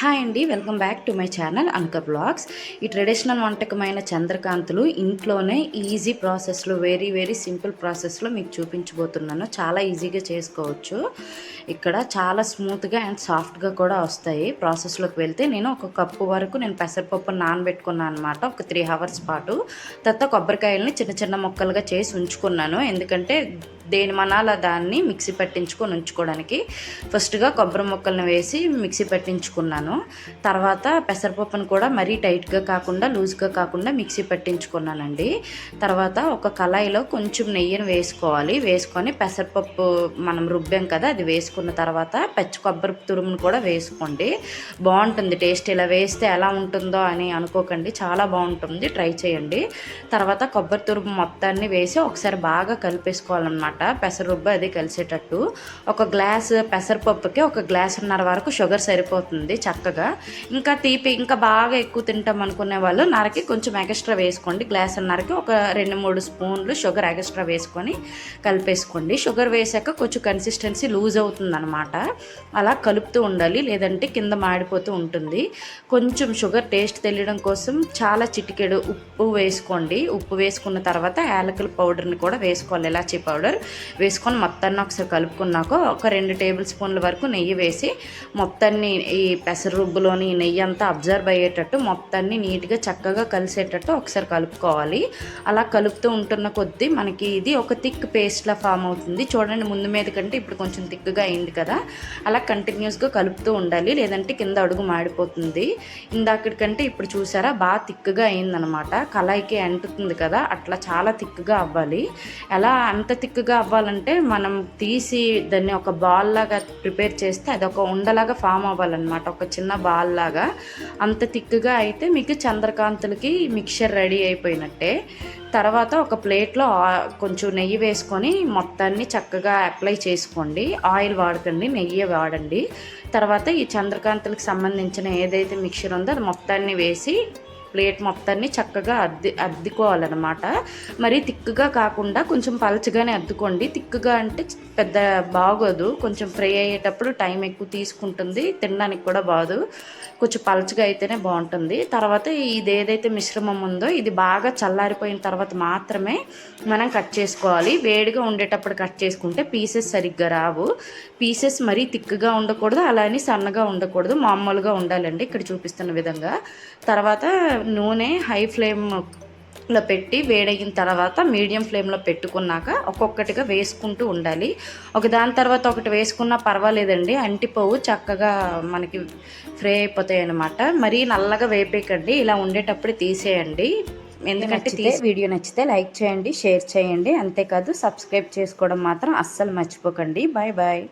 Hi అండి welcome back to my channel Anaka blogs. ఈ traditional వంటకమైన చంద్రకాంతులు ఇంట్లోనే ఈజీ ప్రాసెస్లో వెరీ వెరీ సింపుల్ ప్రాసెస్లో మీకు చూపించబోతున్నాను. చాలా ఈజీగా చేసుకోవచ్చు. ఇక్కడ చాలా స్మూత్గా అండ్ సాఫ్ట్గా కూడా వస్తాయి. ప్రాసెస్లోకి వెళ్తే నేను ఒక కప్పు వరకు నేను పెసరపప్పు నానబెట్టుకున్నాను అనమాట ఒక త్రీ అవర్స్ పాటు. తర్వాత కొబ్బరికాయలని చిన్న చిన్న ముక్కలుగా చేసి ఉంచుకున్నాను. ఎందుకంటే దేని మనాల దాన్ని మిక్సీ పట్టించుకొని ఉంచుకోవడానికి. ఫస్ట్గా కొబ్బరి ముక్కలను వేసి మిక్సీ పట్టించుకున్నాను. తర్వాత పెసరపప్పును కూడా మరీ టైట్గా కాకుండా లూజ్గా కాకుండా మిక్సీ పట్టించుకున్నానండి. తర్వాత ఒక కళాయిలో కొంచెం నెయ్యిని వేసుకోవాలి. వేసుకొని పెసరపప్పు మనం రుబ్బాం కదా అది వేసుకున్న తర్వాత పచ్చి కొబ్బరి తురుమును కూడా వేసుకోండి. బాగుంటుంది. టేస్ట్ ఇలా వేస్తే ఎలా ఉంటుందో అని అనుకోకండి. చాలా బాగుంటుంది. ట్రై చేయండి. తర్వాత కొబ్బరి తురుము మొత్తాన్ని వేసి ఒకసారి బాగా కలిపేసుకోవాలన్నమాట. పెసరరుబ్బు అది కలిసేటట్టు. ఒక గ్లాస్ పెసరపప్పుకి ఒక గ్లాసున్నర వరకు షుగర్ సరిపోతుంది చక్కగా. ఇంకా తీపి ఇంకా బాగా ఎక్కువ తింటాం అనుకునే వాళ్ళు నరకి కొంచెం ఎక్స్ట్రా వేసుకోండి. గ్లాస్ గ్లాసున్నరకి ఒక రెండు మూడు స్పూన్లు షుగర్ ఎక్స్ట్రా వేసుకొని కలిపేసుకోండి. షుగర్ వేసాక కొంచెం కన్సిస్టెన్సీ లూజ్ అవుతుంది. అవుతుందన్నమాట అలా కలుపుతూ ఉండాలి లేదంటే కింద మాడిపోతూ ఉంటుంది. కొంచెం షుగర్ టేస్ట్ తెలియడం కోసం చాలా చిటికెడు ఉప్పు వేసుకోండి. ఉప్పు వేసుకున్న తర్వాత యాలకుల పౌడర్ని కూడా వేసుకోవాలి. ఇలాచీ పౌడర్ వేసుకొని మొత్తాన్ని ఒకసారి కలుపుకున్నాక ఒక రెండు టేబుల్ స్పూన్ల వరకు నెయ్యి వేసి మొత్తాన్ని ఈ పెసర రుబ్బులోని నెయ్యి అంతా అబ్జర్వ్ అయ్యేటట్టు మొత్తాన్ని నీట్గా చక్కగా కలిసేటట్టు ఒకసారి కలుపుకోవాలి. అలా కలుపుతూ ఉంటున్న కొద్దీ మనకి ఇది ఒక థిక్ పేస్ట్లా ఫామ్ అవుతుంది. చూడండి ముందు మీద కంటే ఇప్పుడు కొంచెం థిక్గా అయింది కదా. అలా కంటిన్యూస్గా కలుపుతూ ఉండాలి. లేదంటే కింద అడుగు మాడిపోతుంది. ఇందాకటికంటే ఇప్పుడు చూసారా బాగా థిక్గా అయిందనమాట. కళాయికి అంటుతుంది కదా అట్లా చాలా థిక్గా అవ్వాలి. ఎలా అంత థిక్గా అవ్వాలంటే మనం తీసి దాన్ని ఒక బాల్ లాగా ప్రిపేర్ చేస్తే అది ఒక ఉండలాగా ఫామ్ అవ్వాలన్నమాట. ఒక చిన్న బాల్ లాగా. అంత థిక్గా అయితే మీకు చంద్రకాంతులకి మిక్చర్ రెడీ అయిపోయినట్టే. తర్వాత ఒక ప్లేట్లో కొంచెం నెయ్యి వేసుకొని మొత్తాన్ని చక్కగా అప్లై చేసుకోండి. ఆయిల్ వాడకండి నెయ్యి వాడండి. తర్వాత ఈ చంద్రకాంతులకు సంబంధించిన ఏదైతే మిక్చర్ ఉందో అది మొత్తాన్ని వేసి ప్లేట్ మొత్తాన్ని చక్కగా అద్ది అద్దుకోవాలన్నమాట. మరీ తిక్కుగా కాకుండా కొంచెం పలచగానే అద్దుకోండి. తిక్కుగా అంటే పెద్ద బాగోదు. కొంచెం ఫ్రై అయ్యేటప్పుడు టైం ఎక్కువ తీసుకుంటుంది. తినడానికి కూడా బాదు. కొంచెం పలచగా అయితేనే బాగుంటుంది. తర్వాత ఇది ఏదైతే మిశ్రమం ఉందో ఇది బాగా చల్లారిపోయిన తర్వాత మాత్రమే మనం కట్ చేసుకోవాలి. వేడిగా ఉండేటప్పుడు కట్ చేసుకుంటే పీసెస్ సరిగ్గా రావు. పీసెస్ మరీ తిక్కుగా ఉండకూడదు. అలానే సన్నగా ఉండకూడదు. మామూలుగా ఉండాలండి. ఇక్కడ చూపిస్తున్న విధంగా. తర్వాత నూనె హై ఫ్లేమ్లో పెట్టి వేడయిన తర్వాత మీడియం ఫ్లేమ్లో పెట్టుకున్నాక ఒక్కొక్కటిగా వేసుకుంటూ ఉండాలి. ఒక దాని తర్వాత ఒకటి వేసుకున్నా పర్వాలేదండి. అంటిపోవు చక్కగా మనకి ఫ్రై అయిపోతాయి అనమాట మరీ నల్లగా వేపేయకండి ఇలా ఉండేటప్పుడు తీసేయండి. ఎందుకంటే వీడియో నచ్చితే లైక్ చేయండి షేర్ చేయండి. అంతేకాదు సబ్స్క్రైబ్ చేసుకోవడం మాత్రం అస్సలు మర్చిపోకండి. Bye bye.